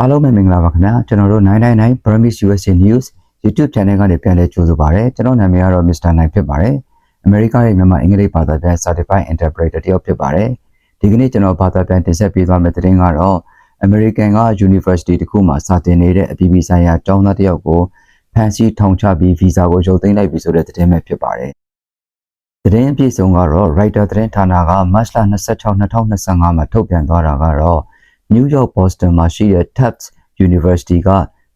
အားလုံးပဲမင်္ဂလာပါခင်ဗျာကျွန်တော်တို့999 Burmese USA News YouTube Channel ကနေပြန်လည်ကြိုဆိုပါရစေကျွန်တော်နာမည်ကတော့ Mr. နိုင်ဖြစ်ပါတယ်အမေရိကရဲ့မြန်မာအင်္ဂလိပ်ဘာသာပြန် Certified Interpreter တယောက်ဖြစ်ပါတယ်ဒီကနေ့ကျွန်တော်ဘာသာပြန်တင်ဆက်ပေးသွားမယ့်သတင်းကတော့ American က University တစ်ခုမှာစာသင်နေတဲ့အပြည်ပြည်ဆိုင်ရာကျောင်းသားတစ်ယောက်ကိုဖမ်းဆီးထောင်ချပြီးဗီဇာကိုရုပ်သိမ်းလိုက်ပြီဆိုတဲ့သတင်းပဲဖြစ်ပါတယ်သတင်းအပြည့်စုံကတော့ Writer သတင်းဌာနကမတ်လ26 2025မှာထုတ်ပြန်သွားတာကတော့ New York Boston မှာရှိတဲ့ Tufts University က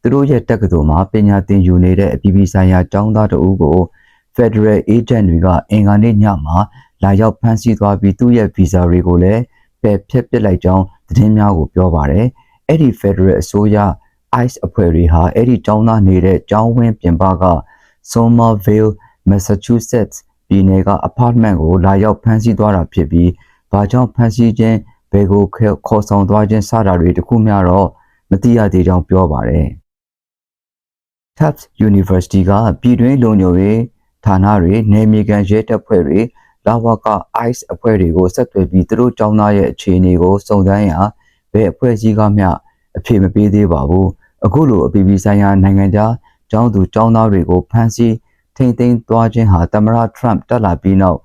သူတို့ရဲ့တက္ကသိုလ်မှာပညာသင်ယူနေတဲ့အပြည်ပြည်ဆိုင်ရာကျောင်းသားတဦးကို Federal Agent တွေကအင်္ဂါနေ့ညမှာလာရောက်ဖမ်းဆီးသွားပြီးသူ့ရဲ့ visa တွေကိုလည်းပယ်ဖျက်ပစ်လိုက်ကြောင်းသတင်းများကိုပြောပါတယ်။အဲ့ဒီ Federal အစိုးရ ICE အဖွဲ့တွေဟာအဲ့ဒီကျောင်းသားနေတဲ့ကျောင်းဝင်းပြင်ပက Somerville Massachusetts ပြည်နယ်က apartment ကိုလာရောက်ဖမ်းဆီးသွားတာဖြစ်ပြီးဘာကြောင့်ဖမ်းဆီးခြင်း ဘယ်ကိုခေါ်ဆောင်သွားခြင်းစတာတွေတခုများတော့မသိရသေးကြောင်းပြောပါတယ်။ Tufts University ကပြည်တွင်းလုံခြုံရေးဌာနတွေနယ်မြေခံရဲတပ်ဖွဲ့တွေလာဝက ICE အဖွဲ့တွေကိုဆက်သွယ်ပြီးသူတို့ကျောင်းသားရဲ့အခြေအနေကိုစုံစမ်းရာဘယ်အဖွဲ့အစည်းကမျှအဖြေမပေးသေးပါဘူး။အခုလိုအပြည်ပြည်ဆိုင်ရာနိုင်ငံခြားကျောင်းသူကျောင်းသားတွေကိုဖမ်းဆီးထိမ့်သိမ်းသွားခြင်းဟာသမ္မတထရမ့်တက်လာပြီးနောက်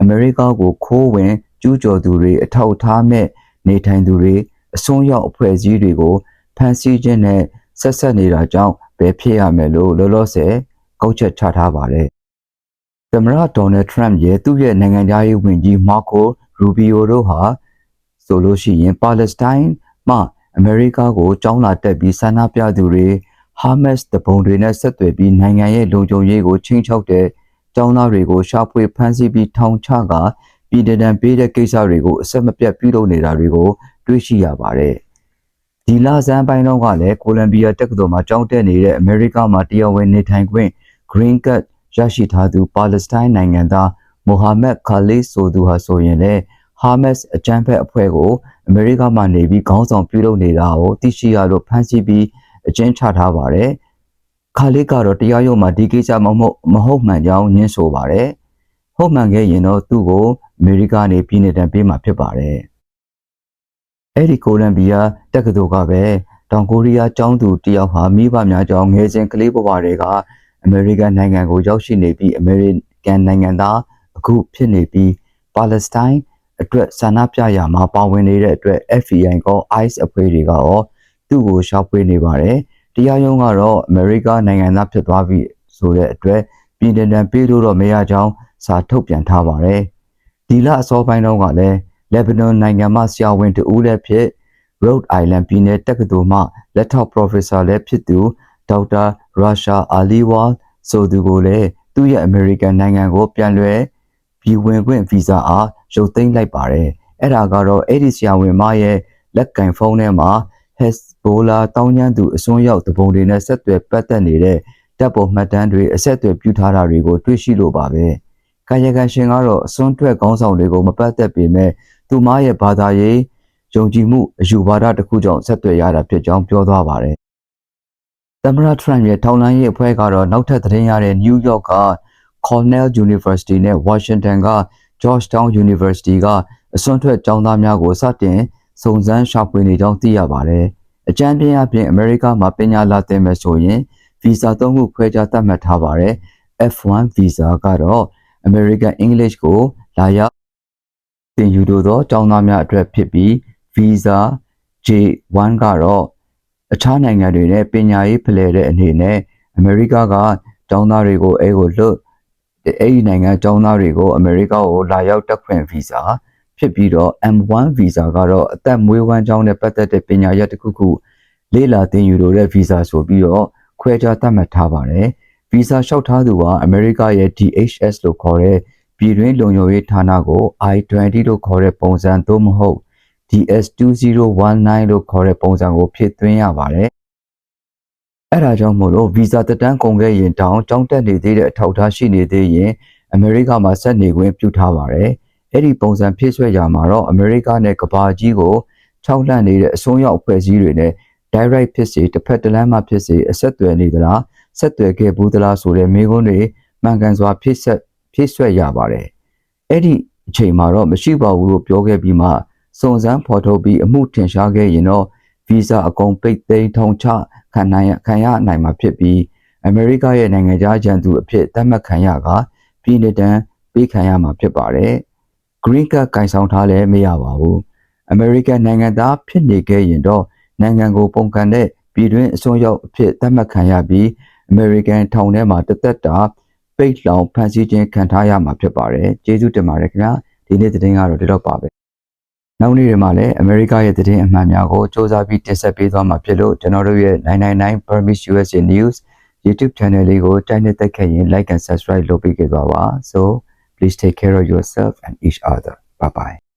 အမေရိကကိုခိုးဝင် ကျူးကျော်သူတွေအထောက်အထားမဲ့နေထိုင်သူတွေအစွန်းရောက်အဖွဲ့အစည်းတွေကိုဖမ်းဆီးခြင်းနဲ့ဆက်ဆက်နေတာကြောင့်ပဲဖြစ်ရမယ်လို့လောလောဆယ်ကောက်ချက်ချထားပါတယ်။သမ္မတဒေါ်နယ်ထရမ့်ရဲ့သူ့ရဲ့နိုင်ငံသားရေးဝန်ကြီးမာကိုရူဘီယိုတို့ဟာဆိုလို့ရှိရင်ပါလက်စတိုင်းမှအမေရိကကိုကြောင်းလာတက်ပြီးဆန္ဒပြသူတွေဟာမတ်စ်တပုံတွေနဲ့ဆက်သွယ်ပြီးနိုင်ငံရဲ့လုံခြုံရေးကိုချင်းချောက်တဲ့ကျောင်းသားတွေကိုရှာဖွေဖမ်းဆီးပြီးထောင်ချက ပြည်ဒဏ်ပေးတဲ့ကိစ္စတွေကိုအဆက်မပြတ်ပြုလုပ်နေတာတွေကိုတွေ့ရှိရပါတယ်။ဒီလဆန်းပိုင်းတော့ကလည်းကိုလံဘီယာတက္ကသိုလ်မှာကျောင်းတက်နေတဲ့အမေရိကမှာတရားဝင်နေထိုင်ခွင့် Green Card ရရှိထားသူပါလက်စတိုင်းနိုင်ငံသားမိုဟာမက်ခါလီဆိုသူဟာဆိုရင်လည်းဟာမတ်စ်အကြမ်းဖက်အဖွဲ့ကိုအမေရိကမှာနေပြီးခေါင်းဆောင်ပြုလုပ်နေတာကိုသိရှိရလို့ဖမ်းဆီးပြီးအကျဉ်းချထားပါတယ်။ခါလီကတော့တရားရုံးမှာဒီကိစ္စမဟုတ်မဟုတ်မှန်ကြောင်းညင်းဆိုပါတယ်။ ဟုတ်မှန်ခဲ့ရင်တော့သူ့ကိုအမေရိကနေပြည်နယ်တံပေးမှာဖြစ်ပါတယ်။အဲ့ဒီကိုလံဘီယာတက္ကသိုလ်ကပဲတောင်ကိုရီးယားကျောင်းသူတယောက်ဟာမိဘများကြောင့်ငယ်စဉ်ကလေးဘဝတွေကအမေရိကန်နိုင်ငံကိုရောက်ရှိနေပြီးအမေရိကန်နိုင်ငံသားအခုဖြစ်နေပြီးပါလက်စတိုင်းအတွက်ဆန္ဒပြရမှာပါဝင်နေတဲ့အတွက် FBI ကော ICE အဖွဲ့တွေကရောသူ့ကိုရှာဖွေနေပါတယ်။တရားရုံးကတော့အမေရိကနိုင်ငံသားဖြစ်သွားပြီဆိုတဲ့အတွက်ပြည်နယ်တံပေးလို့တော့မရကြောင်း စာထုတ်ပြန်ထားပါတယ်။ဒီလအစောပိုင်းတုန်းကလည်းလက်ဘနွန်နိုင်ငံမှဆရာဝန်တဦးလည်းဖြစ် Rhode Island ပြည်နယ်တက္ကသိုလ်မှလက်ထောက် professor လည်းဖြစ်သူဒေါက်တာရာရှာအာလီဝါဆိုသူကိုလည်းသူ့ရဲ့ American နိုင်ငံကိုပြန်လွှဲပြည်ဝင်ခွင့်ဗီဇာအားရုပ်သိမ်းလိုက်ပါတယ်။အဲ့ဒါကတော့အဲ့ဒီဆရာဝန်မရဲ့လက်ကင်ဖုန်းထဲမှာ Hezbollah တောင်းကျမ်းသူအစွန်းရောက်တပုံတွေနဲ့ဆက်သွယ်ပတ်သက်နေတဲ့တပ်ပေါ်မှတ်တမ်းတွေအဆက်အသွယ်ပြုထားတာတွေကိုတွေ့ရှိလို့ပါပဲ။ ကာယကံရှင်ကတော့အစွန်းထွက်ခေါင်းဆောင်တွေကိုမပတ်သက်ပေမဲ့သူမရဲ့ဘာသာရေးယုံကြည်မှုအယူဝါဒတစ်ခုကြောင့်ဆက်သွယ်ရတာဖြစ်ကြောင်းပြောသွားပါတယ်။သမ္မတထရမ့်ရဲ့ထောက်လှမ်းရေးအဖွဲ့ကတော့နောက်ထပ်သတင်းရတဲ့ New York က Cornell University နဲ့ Washington က Georgetown University ကအစွန်းထွက်ကျောင်းသားများကိုစတင်စုံစမ်းရှာဖွေနေကြောင်းသိရပါတယ်။အကြမ်းပြင်းအပြင်အမေရိကမှာပညာလာသင်မယ်ဆိုရင်ဗီဇာသုံးခုခွဲခြားသတ်မှတ်ထားပါတယ်။ F1 ဗီဇာကတော့ American English ကိုလာရောက်သင်ယူလိုသောကျောင်းသားများအတွက်ဖြစ်ပြီး Visa J1 ကတော့အခြားနိုင်ငံတွေနဲ့ပညာရေးဖလှယ်တဲ့အနေနဲ့အမေရိကကကျောင်းသားတွေကိုအဲကိုလွတ်အဲ့ဒီနိုင်ငံကျောင်းသားတွေကိုအမေရိကကိုလာရောက်တက်ခွင့်ဗီဇာဖြစ်ပြီးတော့ M1 ဗီဇာကတော့အသက်မွေးဝမ်းကျောင်းနဲ့ပတ်သက်တဲ့ပညာရပ်တစ်ခုခုလေ့လာသင်ယူလိုတဲ့ဗီဇာဆိုပြီးတော့ခွဲခြားသတ်မှတ်ထားပါတယ် ဗီဇာလျှောက်ထားသူကအမေရိကရဲ့ DHS လို့ခေါ်တဲ့ပြည်တွင်းလုံခြုံရေးဌာနကို I-20 လို့ခေါ်တဲ့ပုံစံသို့မဟုတ် DS2019 လို့ခေါ်တဲ့ပုံစံကိုဖြည့်သွင်းရပါတယ်အဲ့ဒါကြောင့်မို့လို့ဗီဇာတက်တန်းကုန်ခဲ့ရင်တောင်ကြောင်းတက်နေသေးတဲ့အထောက်အထားရှိနေသေးရင်အမေရိကမှာဆက်နေခွင့်ပြုထားပါတယ်။အဲ့ဒီပုံစံဖြည့်ဆွဲကြမှာတော့အမေရိကနဲ့ကဘာကြီးကိုခြောက်လှန့်နေတဲ့အစိုးရအဖွဲ့အစည်းတွေနဲ့ direct ဖြစ်စေတစ်ဖက်တစ်လမ်းမှဖြစ်စေအဆက်အသွယ်နေသလား ဆက်သွယ်ခဲ့ဘူးသလားဆိုတဲ့မေးခွန်းတွေမှန်ကန်စွာဖြည့်ဆက်ဖြည့်ဆွဲရပါတယ်။အဲ့ဒီအချိန်မှာတော့မရှိပါဘူးလို့ပြောခဲ့ပြီးမှစုံစမ်းဖော်ထုတ်ပြီးအမှုထင်ရှားခဲ့ရင်တော့ဗဗီဇအကုန်ပိတ်သိမ်းထုံချခံနိုင်ရခံရနိုင်မှာဖြစ်ပြီးအမေရိကရဲ့နိုင်ငံခြားကြံသူအဖြစ်သတ်မှတ်ခံရကပြည်내တန်းပေးခံရမှာဖြစ်ပါတယ်။ green card ကင်ဆောင်ထားလည်းမရပါဘူး။ American နိုင်ငံသားဖြစ်နေခဲ့ရင်တော့နိုင်ငံကိုပုံကန်တဲ့ပြည်တွင်းအစွန်းရောက်အဖြစ်သတ်မှတ်ခံရပြီး American ထောင်ထဲမှာတသက်တာပိတ်လောင်ဖန်ဆီးခြင်းခံထားရမှာဖြစ်ပါတယ်။ကျေးဇူးတင်ပါတယ်ခင်ဗျာဒီနေ့သတင်းကတော့ဒီတော့ပါပဲ။နောက်နေ့တွေမှာလည်း America ရဲ့သတင်းအမှန်များကိုစ조사ပြီးတင်ဆက်ပေးသွားမှာဖြစ်လို့ကျွန်တော်တို့ရဲ့999 Permis USA News YouTube channel လေးကိုတိုက်နေတက်ခဲ့ရင် like and subscribe လုပ်ပေးကြပါပါ။ So please take care of yourself and each other. Bye bye.